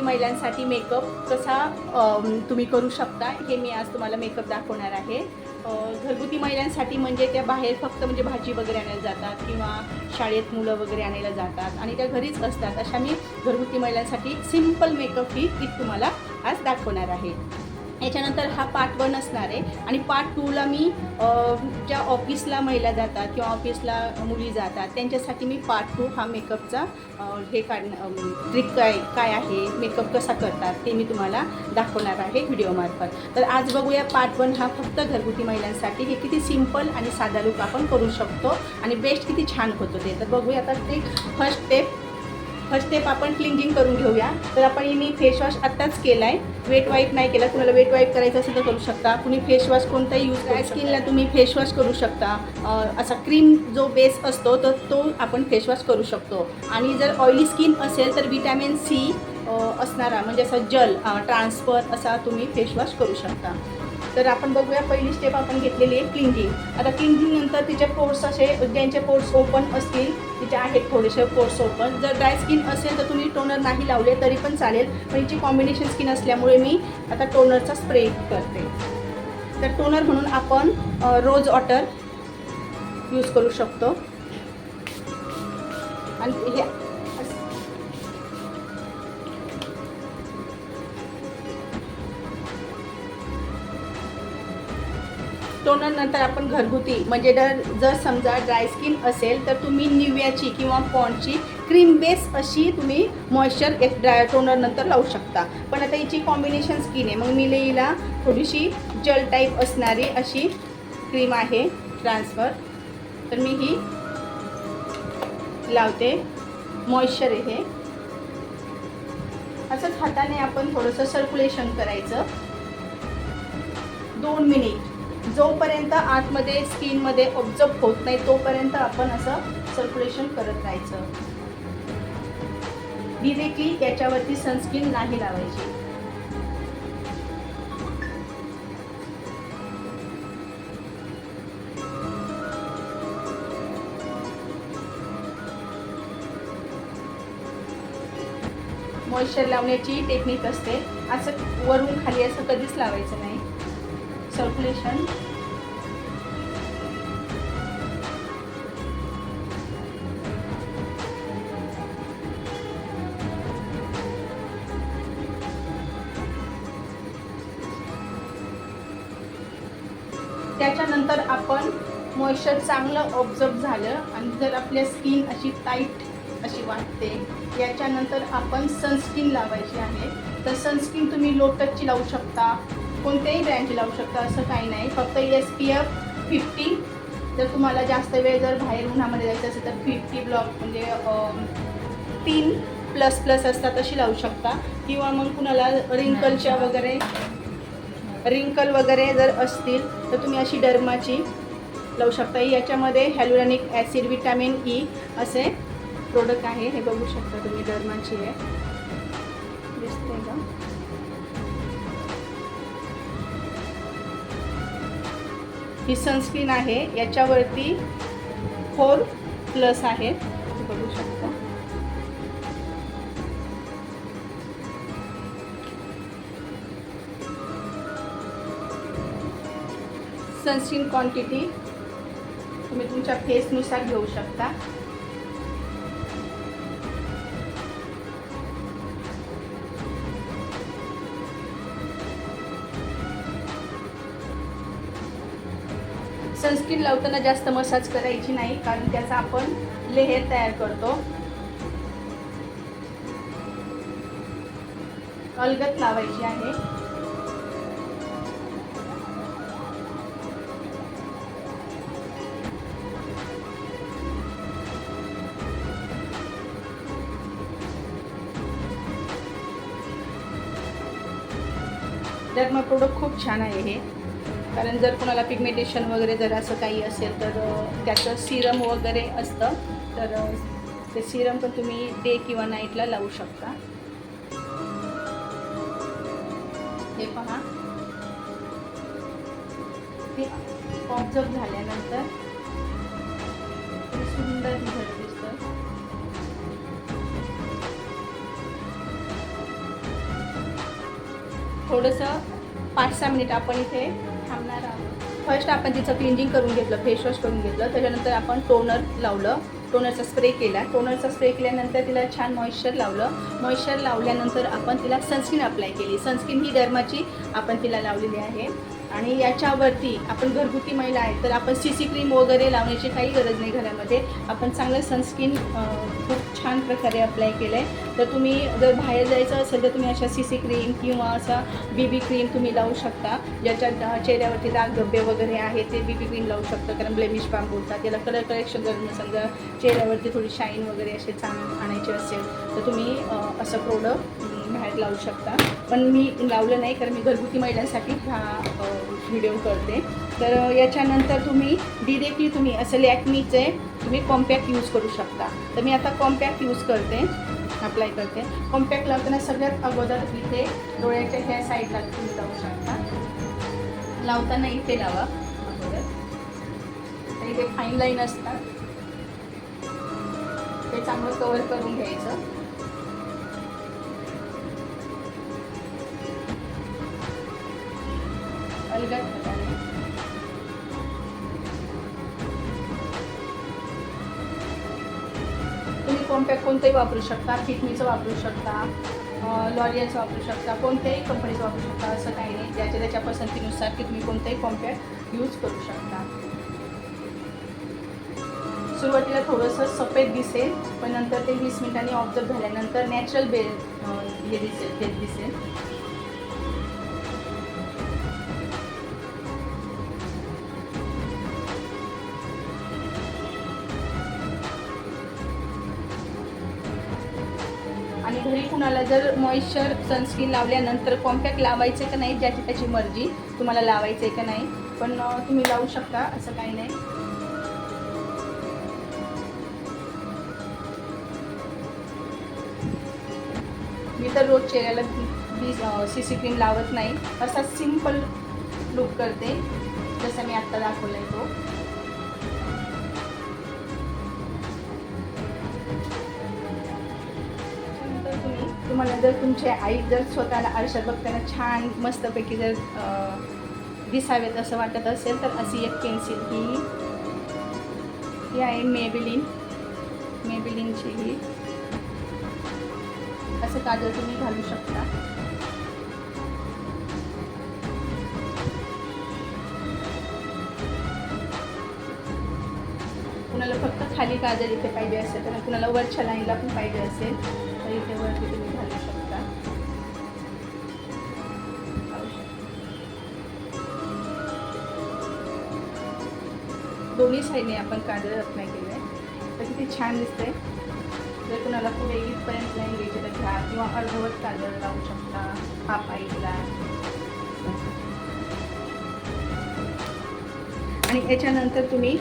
घरगुती महिलांसाठी मेकअप कसा तुम्ही करू शकता हे मी आज तुम्हाला मेकअप दाखवणार आहे. घरगुती महिलांसाठी म्हणजे त्या बाहेर फक्त म्हणजे भाजी वगैरे आणायला जातात किंवा शाळेत मुलं वगैरे आणायला जातात आणि त्या घरीच असतात. अशा मी घरगुती महिलांसाठी सिंपल मेकअप ही किट तुम्हाला आज दाखवणार आहे. याच्यानंतर हा पार्ट वन असणार आहे. आणि पार्ट टूला मी ज्या ऑफिसला महिला जातात किंवा ऑफिसला मुली जातात त्यांच्यासाठी मी पार्ट टू हा मेकअपचा हे काढणं ट्रिक काय काय आहे मेकअप कसा करतात ते मी तुम्हाला दाखवणार आहे व्हिडिओमार्फत तर आज बघूया पार्ट वन हा फक्त घरगुती महिलांसाठी. हे किती सिंपल आणि साधा लुक आपण करू शकतो आणि बेस्ट किती छान होतो ते. तर बघूया आता ते फर्स्ट स्टेप फर्स्ट स्टेप आपण क्लिंजिंग करून घेऊया. तर आपण मी फेस वॉश आत्ताच केला आहे वेट वाईप नाही केला. कुणाला वेट वाईप करायचं असेल तर करू शकता. कुणी फेस वॉश कोणताही यूज ड्राय स्किनला तुम्ही फेस वॉश करू शकता. असा क्रीम जो बेस असतो तर तो आपण फेस वॉश करू शकतो. आणि जर ऑइली स्किन असेल तर विटॅमिन सी असणारा म्हणजे असा जल ट्रान्सफर असा तुम्ही फेस वॉश करू शकता. तर आपण बघूया पहिली स्टेप आपण घेतलेली आहे क्लिंजिंग आता क्लिंजिंग नंतर तिचे पोर्स असे ज्यांचे पोर्स ओपन असतील तिचे आहेत थोडेसे पोर्स ओपन जर ड्राय स्किन असेल तर तुम्ही टोनर नाही लावले तरी पण चालेल. पण हिची कॉम्बिनेशन स्किन असल्यामुळे मी आता टोनरचा स्प्रे करते. तर टोनर म्हणून आपण रोज वॉटर यूज करू शकतो. आणि हे टोनरनंतर आपण घरगुती. म्हणजे जर जर समजा ड्राय स्किन असेल तर तुम्ही निव्याची किंवा पॉन्डची क्रीम बेस अशी तुम्ही मॉइश्चर एक ड्राय टोनरनंतर लावू शकता. पण आता हिची कॉम्बिनेशन स्किन आहे. मग मी हिला थोडीशी जल टाईप असणारी अशी क्रीम आहे ट्रान्सफर तर मी ही लावते. मॉइश्चर आहे हे. असंच हाताने आपण थोडंसं सर्क्युलेशन करायचं. दोन मिनिट जोपर्यंत आतमध्ये स्किनमध्ये ऑब्झर्व होत नाही तोपर्यंत आपण असं सर्क्युलेशन करत राहायचं. डिरेक्टली याच्यावरती सनस्क्रीन नाही लावायची. मॉइश्चर लावण्याची टेक्निक असते. असं वरून खाली असं कधीच लावायचं नाही. सर्क्युलेशन त्याच्यानंतर आपण मॉइश्चर चांगलं ऑब्झर्व झालं आणि जर आपल्या स्किन अशी टाईट अशी वाटते याच्यानंतर आपण सनस्क्रीन लावायची आहे. तर सनस्क्रीन तुम्ही लोटसची लावू शकता कोणत्याही ब्रँडची लावू शकता असं काही नाही. फक्त एस पी एफ फिफ्टी जर तुम्हाला जास्त वेळ जर बाहेर उन्हामध्ये जायचं असेल तर फिफ्टी ब्लॉक म्हणजे तीन प्लस प्लस असतात तशी लावू शकता. किंवा मग कुणाला रिंकलच्या वगैरे रिंकल वगैरे जर असतील तर तुम्ही अशी डर्माची लावू शकता. याच्यामध्ये हॅल्युरॅनिक ॲसिड विटॅमिन ई असे प्रोडक्ट आहे. हे बघू शकता तुम्ही डर्माची आहे. दिसते का? ही सनस्क्रीन आहे. याच्यावरती फोर प्लस आहे बघू शकता. सनस्क्रीन क्वांटिटी तुम्ही तुमच्या फेसनुसार घेऊ शकता. सनस्क्रीन लावताना जास्त मसाज करायची नाही कारण त्याचा आपण लेहेर तयार करतो. अलगत लावायची आहे. डर्मा प्रोडक्ट खूप छान आहे हे. कारण जर कोणाला पिगमेंटेशन वगैरे जर असं काही असेल तर त्याचं सिरम वगैरे असतं. तर ते सिरम पण तुम्ही डे किंवा नाईटला लावू शकता. हे पहा. ते ऑब्झर्व झाल्यानंतर सुंदर दिसत. दिसतं थोडंसं पाच सहा मिनिट आपण इथे फर्स्ट आपण तिचं क्लिंजिंग करून घेतलं फेशवॉश करून घेतलं. त्याच्यानंतर आपण टोनर लावलं. टोनरचा स्प्रे केला टोनरचा स्प्रे केल्यानंतर तिला छान मॉइश्चर लावलं. मॉइश्चर लावल्यानंतर आपण तिला सनस्क्रीन अप्लाय केली. सनस्क्रीन ही डर्माची आपण तिला लावलेली आहे. आणि याच्यावरती आपण घरगुती महिला आहेत तर आपण सी सी क्रीम वगैरे लावण्याची काही गरज नाही घरामध्ये. आपण चांगलं सनस्क्रीन खूप छान प्रकारे अप्लाय केलं आहे तर तुम्ही जर बाहेर जायचं असेल तर तुम्ही अशा सी सी क्रीम किंवा असा बी बी क्रीम तुम्ही लावू शकता. ज्याच्यात चेहऱ्यावरती दाग धब्बे वगैरे आहे ते बी बी क्रीम लावू शकता. कारण ब्लेमिश पाम बोलतात. त्याला कलर करेक्शन जर समजा चेहऱ्यावरती थोडी शाईन वगैरे असे चांग आणायचे असेल तर तुम्ही असं प्रोडक्ट बाहेर लावू शकता. पण मी लावलं नाही कारण मी घरगुती महिलांसाठी हा व्हिडिओ करते. तर याच्यानंतर तुम्ही डिरेक्टली तुम्ही असं लॅकमीचे तुम्ही कॉम्पॅक्ट यूज करू शकता. तर मी आता कॉम्पॅक्ट यूज करते. अप्लाय करते. कॉम्पॅक्ट लावताना सगळ्यात अगोदर इथे डोळ्याच्या ह्या साईडला तुम्ही लावू शकता. लावताना इथे लावा. अगोदर. इथे फाईन लाईन असतात. ते चांगलं कवर करून घ्यायचं. तुम्ही कॉम्पॅक्ट कोणतंही वापरू शकता किटमीचं वापरू शकता लॉरियलचं वापरू शकता कोणत्याही कंपनीचं वापरू शकता असं काही नाही. ज्याच्या त्याच्या पसंतीनुसार की तुम्ही कोणतंही कॉम्पॅक्ट यूज करू शकता. सुरुवातीला थोडंसं सफेद दिसेल पण नंतर ते वीस मिनिटांनी ऑब्झर्व झाल्यानंतर नॅचरल बे हे दिसेल ते दिसेल. घरी कुणाला जर मॉइश्चर सनस्क्रीन लावल्यानंतर कॉम्पॅक्ट लावायचे का नाही ज्याची त्याची मर्जी तुम्हाला लावायचं आहे का नाही पण तुम्ही लावू शकता असं काही नाही. मी तर रोज चेहऱ्याला बी सी सी क्रीम लावत नाही. असा सिंपल लुक करते जसं मी आत्ता दाखवलं आहे तो. तुम्हाला जर तुमचे आई जर स्वतःला आरशात बघताना छान मस्तपैकी जर दिसावेत असं वाटत असेल तर अशी एक पेन्सिल ही ही आहे मेबिलिन मेबिलिनची ही. असं काजल तुम्ही घालू शकता. कुणाला फक्त खाली काजल इथे पाहिजे असेल तर कुणाला वरच्या लाईनला पण पाहिजे असेल तर इथे वरती तुम्ही दोन्ही साईडने आपण काजळ रत्ना केलं आहे तर किती छान दिसतंय. जर कुणाला पुढे इथपर्यंत लाईन घ्यायची तर घ्या किंवा अर्धवट काजळ लावू शकता. हा पाईपला आणि याच्यानंतर तुम्ही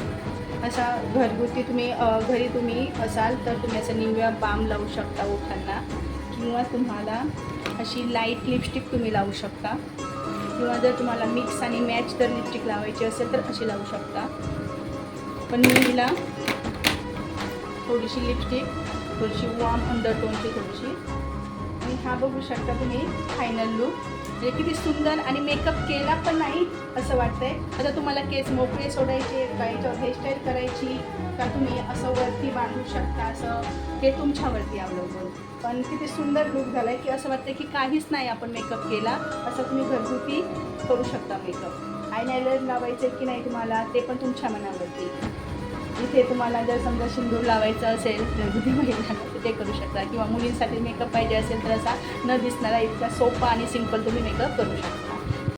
असा घरगुती तुम्ही घरी तुम्ही असाल तर तुम्ही असं निव्या बाम लावू शकता ओठांना. किंवा तुम्हाला अशी लाइट लिपस्टिक तुम्ही लावू शकता. किंवा जर तुम्हाला मिक्स आणि मॅच जर लिपस्टिक लावायची असेल तर अशी लावू शकता. पण मी हिला थोडीशी लिपस्टिक थोडीशी वॉर्म अंडरटोनची थोडीशी. आणि हा बघू शकता तुम्ही फायनल लुक म्हणजे किती सुंदर आणि मेकअप केला पण नाही असं वाटतंय. आता तुम्हाला केस मोकळे सोडायचे का हेअरस्टाईल करायची का तुम्ही असं वरती बांधू शकता असं? हे तुमच्यावरती अवलंबून. पण किती सुंदर लुक झालाय की असं वाटतं की काहीच नाही आपण मेकअप केला असं तुम्ही घरगुती करू शकता मेकअप आयलायनर लावायचं की नाही तुम्हाला ते पण तुमच्या मनावरती. जिथे तुम्हाला जर समजा सिंदूर लावायचं असेल घरगुती महिलांना तर ते करू शकता. किंवा मुलींसाठी मेकअप पाहिजे असेल तर असा न दिसणारा इतका सोपा आणि सिंपल तुम्ही मेकअप करू शकता.